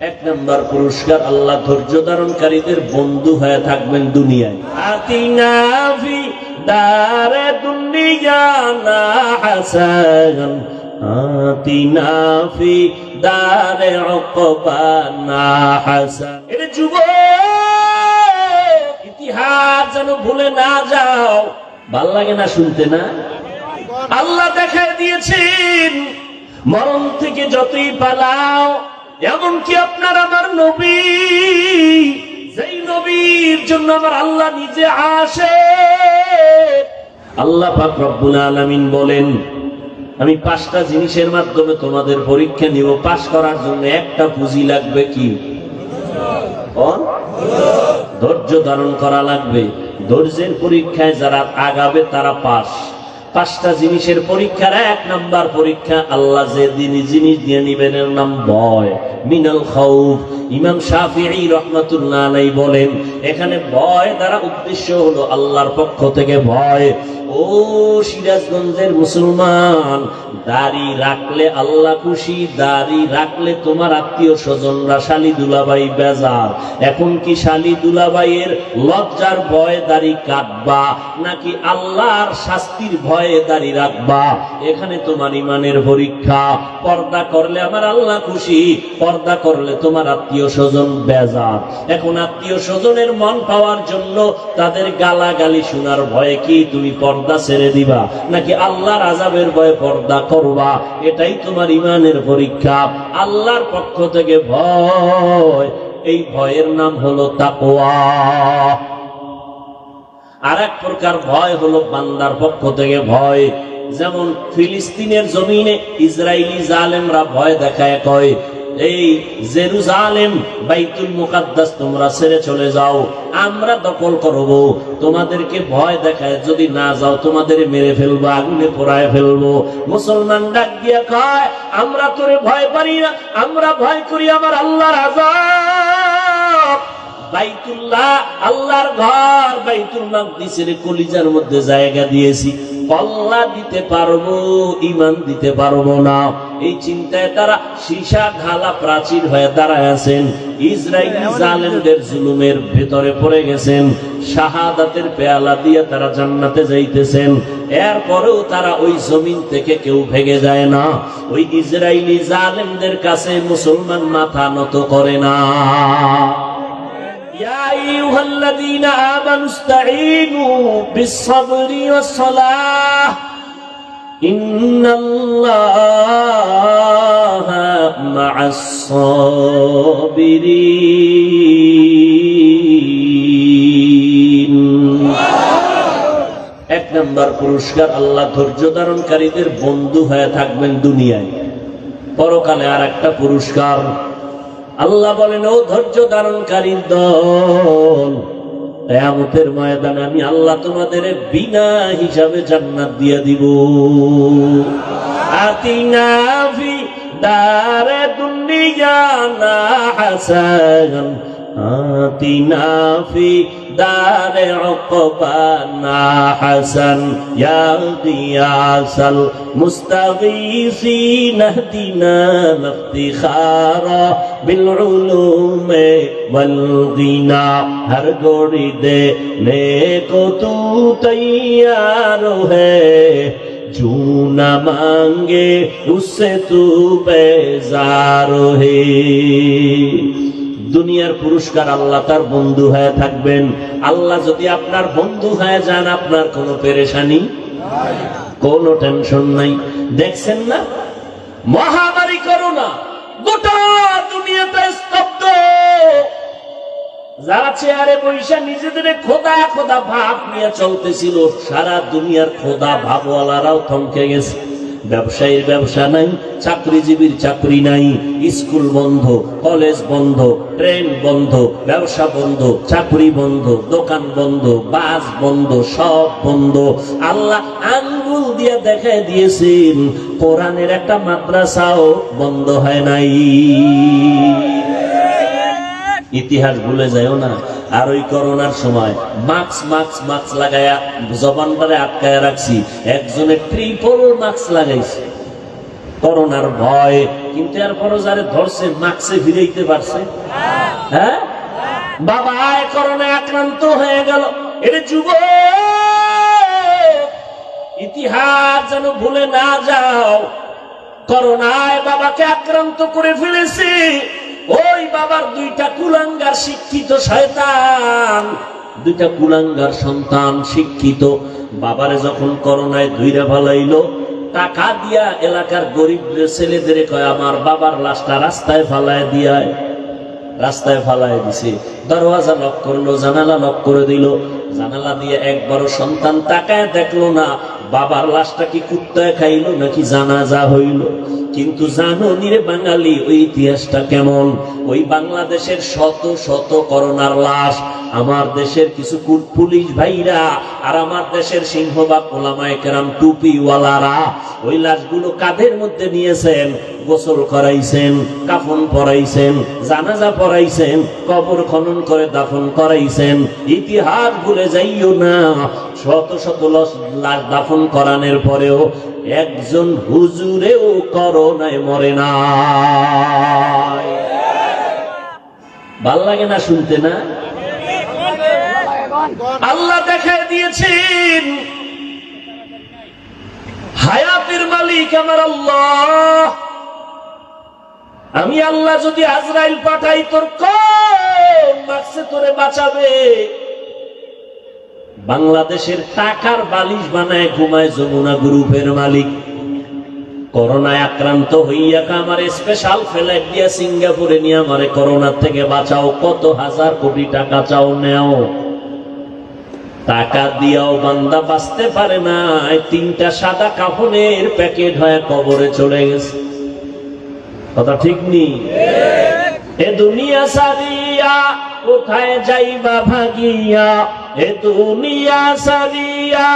এক নম্বর পুরস্কার আল্লাহ ধৈর্য ধারণকারীদের বন্ধু হয়ে থাকবেন দুনিয়ায়। যুবক, ইতিহাস যেন ভুলে না যাও। ভালো লাগে না শুনতে না? আল্লাহ দেখায় দিয়েছেন, মরণ থেকে যতই পালাও এমনকি আপনার আমার নবী, যেই নবীর জন্য আমার আল্লাহ নিজে আসে। আল্লাহ রব্বুল আলামিন বলেন, আমি পাঁচটা জিনিসের মাধ্যমে তোমাদের পরীক্ষা নিব, পাশ করার জন্য একটা পুঁজি লাগবে কি? ধৈর্য ধারণ করা লাগবে। ধৈর্যের পরীক্ষায় যারা আগাবে তারা পাস পাঁচটা জিনিসের পরীক্ষার এক নাম্বার পরীক্ষা, আল্লাহ যে দিন জিনিস দিয়ে নিবেন এর নাম ভয়। মিনাল খাউফ। ইমাম শাফিঈ রহমাতুল্লাহ আলাই বলেন, এখানে ভয় দ্বারা উদ্দেশ্য হলো আল্লাহর পক্ষ থেকে ভয়। ও সিরাজগঞ্জের মুসলমান, দাড়ি রাখলে আল্লাহ খুশি, দাড়ি রাখলে তোমার আত্মীয় স্বজনরা শালি দুলাবাই বেজার। এখন কি শালি দুলাবাইয়ের লজ্জার ভয় দাড়ি কাটবা, নাকি আল্লাহর শাস্তির ভয়ে রাখবা। এখানে তোমার ইমানের পরীক্ষা। পর্দা করলে আমার আল্লাহ খুশি। পর্দা করলে তোমার আত্মীয় স্বজন বেজার। এখন আত্মীয় স্বজনের মন পাওয়ার জন্য তাদের গালাগালি শোনার ভয়ে কি তুমি পর্দা ছেড়ে দিবা? নাকি আল্লাহর আজাবের ভয়ে পর্দা করবা? এটাই তোমার ইমানের পরীক্ষা। আল্লাহর পক্ষ থেকে ভয়। এই ভয়ের নাম হলো তাকোয়া আর এক প্রকার ভয় হলো বান্দার পক্ষ থেকে ভয়। যেমন ফিলিস্তিনের জমিনে ইসরায়েলি জালেমরা ভয় দেখায়, কয়, এই জেরুজালেম, বাইতুল মুকাদ্দাস, তোমরা ছেড়ে চলে যাও, আমরা দখল করব। তোমাদেরকে ভয় দেখায়, যদি না যাও, তোমাদের মেরে ফেলব, আগুনে পোড়ায় ফেলব। মুসলমান ডাক দিয়ে কয়, আমরা তোরে ভয় পারি না, আমরা ভয় করি আমার আল্লাহর আজাব বাইতুল্লাহ আল্লাহর ঘর বাইতুল মাকদিসের কলিজার মধ্যে জায়গা দিয়েছি। কল্লা দিতে পারব ইমান দিতে পারব না। এই চিন্তায় তারা সীসা ঢালা প্রাচীর হয়ে দাঁড়ায় আছেন। ইসরায়েলি জালেমদের জুলুমের ভেতরে পড়ে গেছেন। শাহাদাতের পেয়ালা দিয়ে তারা জান্নাতে যাইতেছেন। এরপরেও তারা ওই জমিন থেকে কেউ ভেঙে যায় না। ওই ইসরায়েলি জালেমদের কাছে মুসলমান মাথা নত করে না। يا أيها الذين آمنوا استعينوا بالصبر والصلاة إن الله مع الصابرين এক নম্বর পুরস্কার আল্লাহ ধৈর্য ধারণকারীদের বন্ধু হয়ে থাকবেন দুনিয়ায় পরকালে আর একটা পুরস্কার আল্লাহ বলেন, ও ধৈর্য ধারণকারীর দল কেয়ামতের ময়দানে আমি আল্লাহ তোমাদের বিনা হিসাবে জান্নাত দিয়ে দিব। আতিনা ফি দারে দুনিয়া না হাসান আতিনা دار عقبانا حسن يا غياث المستغيثين اهدنا الافتخار بالعلوم والغنى ہر گوڑی دینے کو تو تیار ہے جو نہ مانگے اس سے تو بیزار ہے দুনিয়ার পুরস্কার আল্লাহ তার বন্ধু হয়ে থাকবেন। আল্লাহ যদি আপনার বন্ধু হয়ে যান, আপনার কোনো পেরেশানি কোনো টেনশন নাই। দেখছেন না? মহামারী করোনা গোটা দুনিয়াতে স্তব্ধ। যারা চেয়ারে বৈশা নিজেদের খোদা খোদা ভাব নিয়ে চলতেছিল, সারা দুনিয়ার খোদা ভাবওয়ালারাও থমকে গেছে। ব্যবসায়ীর ব্যবসা নাই, চাকরিজীবীর চাকরি নাই, স্কুল বন্ধ, কলেজ বন্ধ, ট্রেন বন্ধ, ব্যবসা বন্ধ, চাকরি বন্ধ, দোকান বন্ধ, বাস বন্ধ, সব বন্ধ। আল্লাহ আঙ্গুল দিয়ে দেখায় দিয়েছেন, কোরআনের একটা মাদ্রাসাও বন্ধ হয় নাই। ইতিহাস ভুলে যায়ও না। আর ওই করোনার সময় মাস্ক মাস্ক মাস্ক লাগায়া জবানটারে আটকায় রাখছি। একজনে ট্রিপল মাস্ক লাগাইছে। করোনার ভয়। কিন্তু এরপরও যারে ধরছে মাকসে ফিরাইতে পারছে। হ্যাঁ? বাবা করোনা আক্রান্ত হয়ে গেল। এটা যুব ইতিহাস যেন ভুলে না যাও। করোনায় বাবাকে আক্রান্ত করে ফেলেছে। ওই বাবার দুইটা কুলাঙ্গার শিক্ষিত শয়তান। দুইটা কুলাঙ্গার সন্তান শিক্ষিত। বাবারে যখন করোনায় ধুইরা ভালাইলো টাকা দিয়া এলাকার গরিব ছেলেদের কয়, আমার বাবার লাশটা রাস্তায় ফালায় দিয়ায়। রাস্তায় ফালায় দিছে। দরওয়াজা লক করল, জানালা লক করে দিল। জানালা দিয়ে একবার সন্তান তাকায় দেখল না। বাবার লাশটা কি কুত্তায় খাইলো নাকি জানাজা হইল? কিন্তু জানো নিরে বাঙালি, ওই ইতিহাসটা কেমন? ওই বাংলাদেশের শত শত করোনার লাশ, আমার দেশের কিছু পুলিশ ভাইরা আর আমার দেশের সিংহবাগ ওলামায় কেরাম টুপিওয়ালারা ওই লাশগুলো কাঁধের মধ্যে নিয়েছেন? গোসল করাইছেন, কাফন পরাইছেন, জানাজা পরাইছেন, কবর খনন করে দাফন করাইছেন, ইতিহাস ভুলে যাইও না। শত শত লাশ দাফন করানোর পরেও একজন হুজুরেও করোনায় মরে না। ভালো লাগে না শুনতে না? আল্লাহ দেখায় দিয়েছেন, হায়াতের মালিক আমার আল্লাহ। আমি আল্লাহ যদি আজরাইল পাঠাই, তোর মাকসে তোরে বাঁচাবে? বাংলাদেশের টাকার বালিশ বানায় ঘুমায় যমুনা গ্রুপের মালিক। করোনায় আক্রান্ত হইয়া আমার স্পেশাল ফ্লাইট দিয়া সিঙ্গাপুরে নিয়ে আমারে করোনা থেকে বাঁচাও, কত হাজার কোটি টাকা চাও নেও। টাকা দিয়াও বান্দা বাঁচতে পারে না তিনটা সাদা কাফনের প্যাকেট হয়ে কবরে চলে গেছে। কথা ঠিক নি? এ দুনিয়া সারিয়া, কোথায় যাইবা ভাগিয়া? এ দুনিয়া সারিয়া,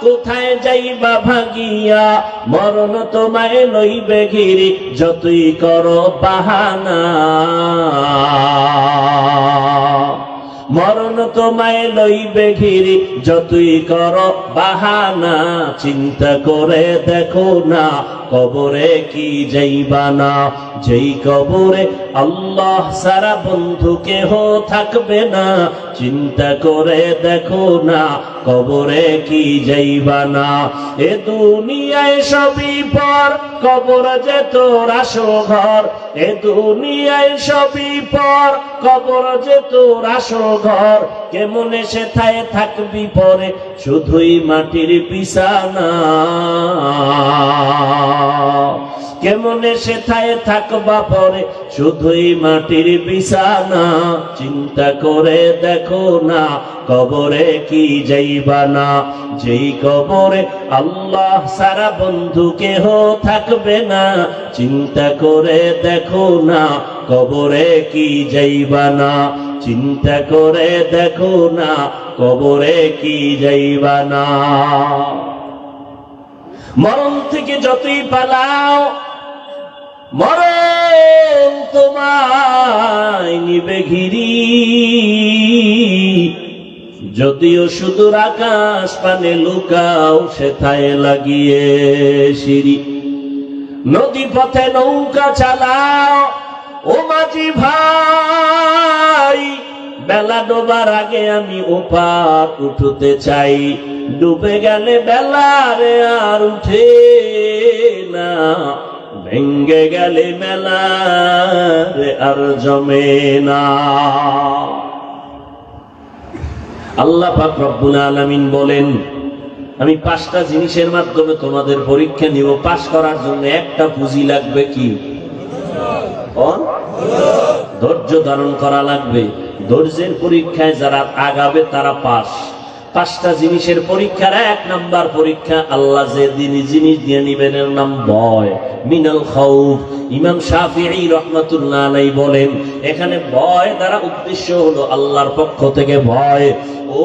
কোথায় যাইবা ভাগিয়া? মরণ তোমায় লইবে ঘিরি, যতই করো বাহানা। তোমায় লইবে ঘিরি, যতই কর বাহানা, চিন্তা করে দেখো না, কবরে কি যাইবা না। যেই কবরে আল্লাহ সারা বন্ধু কেহ থাকবে না, চিন্তা করে দেখো না কবরে কি যাইবা না? এ দুনিয়ায় সবই পর, কবর যে তোর আসো ঘর এ দুনিয়ায় সবই পর, কবর যে তোর আসো ঘর কেমন এসে থায় থাকবি পরে? শুধুই মাটির বিছানা কেমন এসে থায় থাকবা পরে? শুধুই মাটির বিছানা, চিন্তা করে দেখো না, কবরে কি যাইবা না? যেই কবরে আল্লাহ সারা বন্ধু কেহ থাকবে না, চিন্তা করে দেখো না, কবরে কি যাইবা না? চিন্তা করে দেখো না, কবরে কি যাইবা না? মরণ থেকে যতই পালাও মরণ তোমায় নিবে ঘিরি। যদিও সুদূর আকাশ পানে লুকাও, সেথায় লাগিয়ে সিঁড়ি। নদী পথে নৌকা চালাও, ও মাঝি ভাই, বেলা ডোবার আগে আমি ওপার উঠতে চাই। ডুবে গেলে বেলারে আর উঠে না। ভেঙ্গে গেলে মেলারে আর জমে না। আল্লাহ পাক আলামিন বলেন, আমি পাঁচটা জিনিসের মাধ্যমে তোমাদের পরীক্ষা নিব। পাশ করার জন্য একটা পুঁজি লাগবে কি? ধৈর্য ধারণ করা লাগবে। ধৈর্যের পরীক্ষায় যারা আগাবে তারা পাস পাঁচটা জিনিসের পরীক্ষার এক নাম্বার পরীক্ষা, আল্লাহ যে দিনই জিনিস দিয়ে নিবেন এর নাম ভয়। মিনাল খাউফ। ইমাম শাফিঈ রহমাতুল্লাহ আলাই বলেন, এখানে ভয় দ্বারা উদ্দেশ্য হলো আল্লাহর পক্ষ থেকে ভয়। ও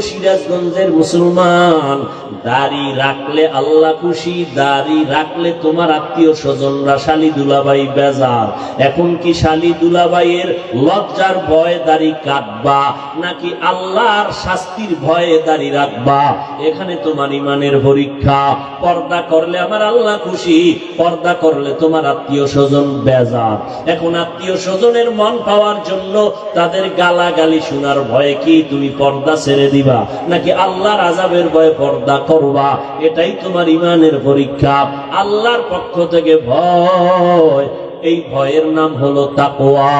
সিরাজগঞ্জের মুসলমান, দাড়ি রাখলে আল্লাহ খুশি, দাড়ি রাখলে তোমার আত্মীয় স্বজনরা শালি দুলাবাই বেজার। এখন কি শালি দুলাবাইয়ের লজ্জার ভয়ে দাড়ি কাটবা, নাকি আল্লাহর শাস্তির ভয়ে দাড়ি রাখবা? এখানে তোমার ইমানের পরীক্ষা। পর্দা করলে আমার আল্লাহ খুশি, পর্দা করলে তোমার আত্মীয় স্বজন বেজার। এখন আত্মীয় স্বজনের মন পাওয়ার জন্য তাদের গালাগালি শোনার ভয়ে কি তুমি পর্দা ছেড়ে দিবা, নাকি আল্লাহর আজাবের ভয়ে পর্দা করবা? এটাই তোমার ইমানের পরীক্ষা। আল্লাহর পক্ষ থেকে ভয়। এই ভয়ের নাম হলো তাকওয়া।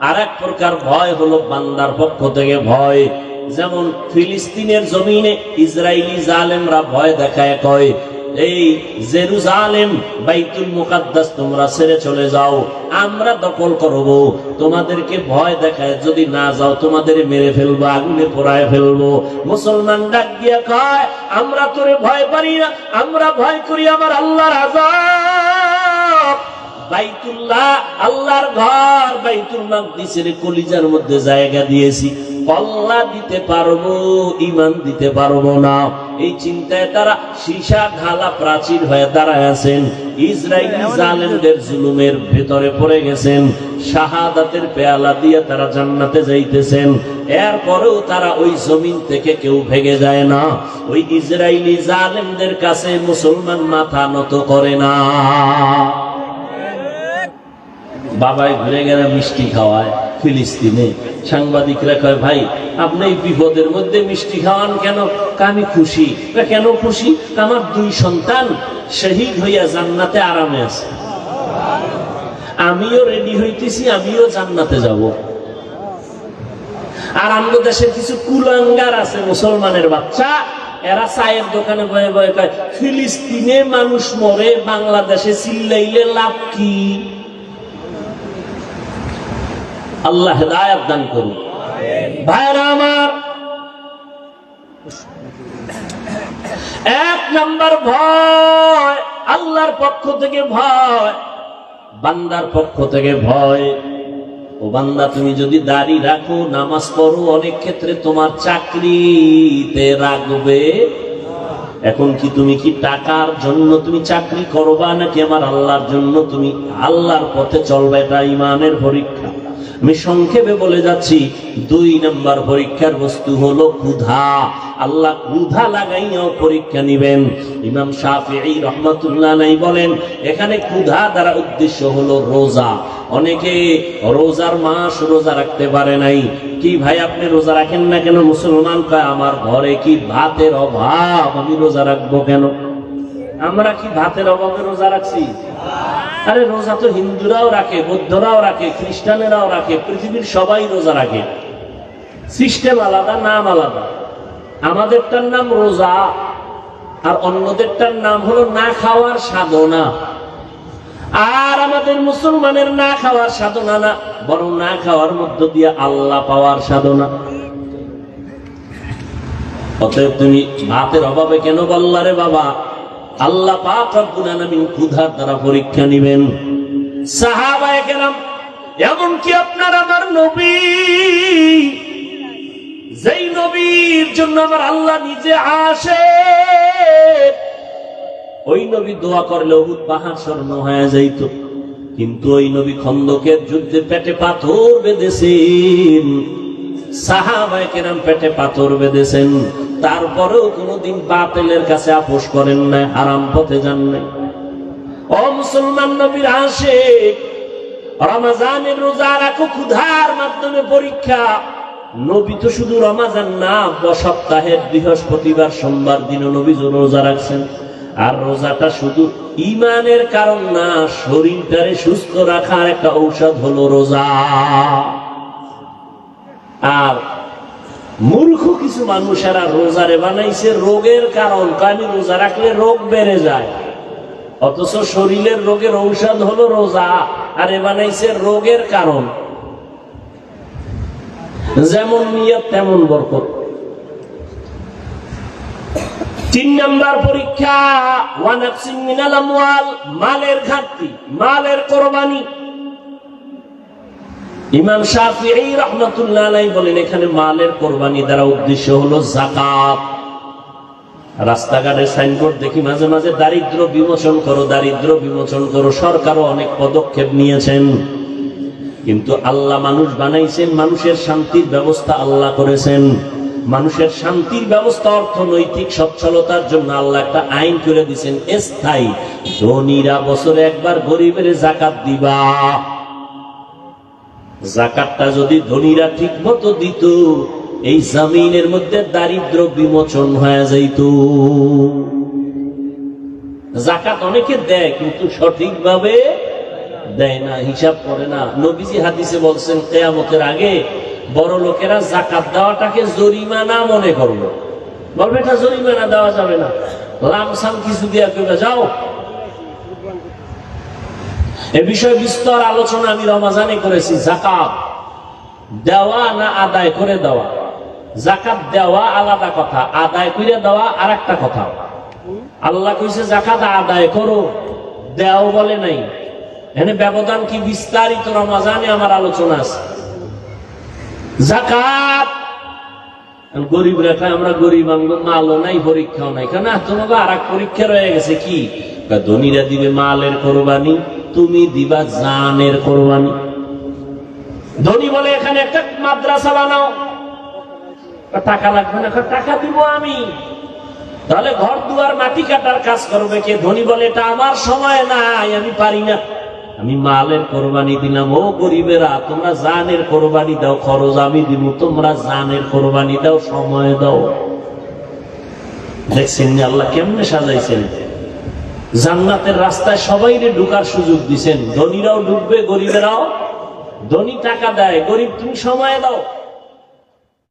আর এক প্রকার ভয় হলো বান্দার পক্ষ থেকে ভয়। যেমন ফিলিস্তিনের জমিনে ইসরায়েলি জালেমরা ভয় দেখায়, কয় এই জেরুজালেম, বাইতুল মুকাদ্দাস, তোমরা ছেড়ে চলে যাও। আমরা দখল করব। তোমাদেরকে ভয় দেখায়, যদি না যাও, তোমাদের মেরে ফেলব, আগুনে পোড়ায় ফেলব। মুসলমান ডাক দিয়া কয়, আমরা তোরে ভয় পারি না, আমরা ভয় করি আমার আল্লাহর আজাব বাইতুল্লাহ, আল্লাহর ঘর, বাইতুল মাকদিসের কলিজার মধ্যে জায়গা দিয়েছি। কল্লা দিতে পারব ইমান দিতে পারব না। এই চিন্তায় তারা সীসা ঢালা প্রাচীর হয়ে দাঁড়ায় আছেন। ইসরায়েলি জালেমদের জুলুমের ভেতরে পড়ে গেছেন। শাহাদাতের পেয়ালা দিয়ে তারা জান্নাতে যাইতেছেন। এরপরেও তারা ওই জমিন থেকে কেউ ভেঙে যায় না। ওই ইসরায়েলি জালেমদের কাছে মুসলমান মাথা নত করে না। বাবাই ঘুরে গেলে মিষ্টি খাওয়ায়। ফিলিস্তিনে। সাংবাদিকরা কয়, ভাই, আপনি বিপদের মধ্যে মিষ্টি খাওয়ান কেন? আমি খুশি। কেন খুশি? আমার দুই সন্তান শহীদ হইয়া জান্নাতে আরামে আছে। আমিও রেডি হইতেছি, আমিও জান্নাতে যাব। আর আমাদের দেশের কিছু কুলাঙ্গার আছে, মুসলমানের বাচ্চা। এরা চায়ের দোকানে বয়ে বয়ে কয়, ফিলিস্তিনে মানুষ মরে, বাংলাদেশে চিল্লাইলে লাভ কি? আল্লাহ হেদায়াত দান করুন। ভাইরা আমার, এক নাম্বার ভয়, আল্লাহর পক্ষ থেকে ভয়, বান্দার পক্ষ থেকে ভয়। ও বান্দা, তুমি যদি দাড়ি রাখো, নামাজ পড়ো, অনেক ক্ষেত্রে তোমার চাকরিতে রাখবে। এখন কি তুমি কি টাকার জন্য তুমি চাকরি করবা, নাকি আমার আল্লাহর জন্য তুমি আল্লাহর পথে চলবে? এটা ইমানের পরীক্ষা। আমি সংক্ষেপে বলে যাচ্ছি, দুই নাম্বার পরীক্ষার বস্তু হলো ক্ষুধা। আল্লাহ ক্ষুধা লাগাইয়াও পরীক্ষা নিবেন। ইমাম শাফিঈ রহমাতুল্লাহ নাই বলেন, এখানে ক্ষুধা দ্বারা উদ্দেশ্য হলো রোজা। অনেকে রোজার মাস রোজা রাখতে পারে নাই। কি ভাই, আপনি রোজা রাখেন না কেন? মুসলমান কয়, আমার ঘরে কি ভাতের অভাব? আমি রোজা রাখব কেন? আমরা কি ভাতের অভাবে রোজা রাখছি? আরে রোজা তো হিন্দুরাও রাখে, বৌদ্ধরাও রাখে, খ্রিস্টানেরাও রাখে, পৃথিবীর সবাই রোজা রাখে। সিস্টেম আলাদা, নাম আলাদা। আমাদেরটার নাম রোজা, আর অন্যদেরটার নাম হলো না খাওয়ার সাধনা। আর আমাদের মুসলমানের না খাওয়ার সাধনা না, বরং না খাওয়ার মধ্য দিয়ে আল্লাহ পাওয়ার সাধনা। অতএব তুমি ভাতের অভাবে কেন বললা রে বাবা? আল্লাহ পাক রব্বুল আলামিন ক্ষুধার দ্বারা পরীক্ষা নেবেন। সাহাবায়ে কেরাম এমন কি আপনার আমার নবী, যেই নবীর জন্য আমার আল্লাহ নিজে আসে, ওই নবী দোয়া করলে উহুদ পাহাড় স্বর্ণ হয়ে যাইত। কিন্তু ওই নবী খন্দকের যুদ্ধে পেটে পাথর বেঁধেছেন। সাহাবায়ে কেরাম পেটে পাথর বেঁধেছেন। তারপরেও কোনোদিন বাতেলের কাছে আপোষ করেন নাই, হারাম পথে যান নাই। ও মুসলমান নবীর আসে রমাজানের রোজা রাখো ক্ষুধার মাধ্যমে পরীক্ষা। নবী তো শুধু রমাজান না সপ্তাহের বৃহস্পতিবার সোমবার দিনও নবী রোজা রাখছেন। আর রোজাটা শুধু ইমানের কারণ না, শরীরটারে সুস্থ রাখার একটা ঔষধ হলো রোজা। আর মূর্খ কিছু মানুষেরা রোজারে বানাইছে, রোগের কারণ। আমি রোজা রাখলে রোগ বেড়ে যায়। অথচ শরীরের রোগের ঔষধ হলো রোজা, আর এ বানাইছে রোগের কারণ। যেমন নিয়ত, তেমন বরকত। তিন নাম্বার পরীক্ষা আমওয়াল, মালের ঘাটতি। মালের কোরবানি। ইমাম শাফিঈ রহমাতুল্লাহ আলাইহি বলেন, এখানে মালের কোরবানি দ্বারা উদ্দেশ্য হলো যাকাত। রাস্তাঘাটে সাইনবোর্ড দেখি মাঝে মাঝে দারিদ্র বিমোচন করো, দারিদ্র বিমোচন করো, সরকারও অনেক পদক্ষেপ নিয়েছেন। কিন্তু আল্লাহ মানুষ বানাইছেন, মানুষের শান্তির ব্যবস্থা আল্লাহ করেছেন। মানুষের শান্তির ব্যবস্থা অর্থনৈতিক সচ্ছলতার জন্য আল্লাহ একটা আইন করে দিয়েছেন, স্থায়ী। ধনীরা বছরে একবার গরিবের জাকাত দিবা। জাকাতটা যদি ধনীরা ঠিক মতো দিত, এই জামিনের মধ্যে দারিদ্র বিমোচন হয়ে যাইত। জাকাত অনেকে দেয়, কিন্তু সঠিকভাবে দেয় না, হিসাব করে না। নবীজি হাদিসে বলছেন, কেয়ামতের আগে বড় লোকেরা জাকাত দেওয়াটাকে জরিমানা মনে করল। বলবে, এটা জরিমানা দেওয়া যাবে না। লামসাম কিছু দিয়া যাও এ বিষয়ে বিস্তর আলোচনা আমি রমাজানে করেছি জাকাত দেওয়া না আদায় করে দেওয়া? জাকাত দেওয়া আলাদা কথা, আদায় করে দেওয়া আর একটা কথা। আল্লাহ কইছে জাকাত আদায় করো, দেও বলে নাই। এখানে ব্যবধান কি বিস্তারিত রমাজানে আমার আলোচনা আছে। জাকাত গরিব রেখা আমরা গরিব আনব মালও নাই, পরীক্ষাও নাই। কেন তোমাকে আর এক পরীক্ষা রয়ে গেছে কি? ধনীরা দিবে মালের কোরবানি তুমি দিবা জানের কোরবানি। ধনী বলে এখানে একটা মাদ্রাসা বানাও। টাকা লাগবে না টাকা দিব আমি। তাহলে ঘর দুয়ার মাটি কাটার কাজ করবে কে? ধনী বলে এটা আমার সময় নাই, আমি পারি না। আমি মালের কোরবানি দিলাম, ও গরিবেরা, তোমরা জানের কোরবানি দাও, খরচ আমি দিব, তোমরা জানের কোরবানি দাও, সময় দাও। দেখছেন আল্লাহ কেমনে সাজাইছেন? জান্নাতের রাস্তায় সবাইরে ঢুকার সুযোগ দিছেন। ধনীরাও ঢুকবে, গরিবেরাও। ধনী টাকা দেয়, গরিব তুমি সময় দাও।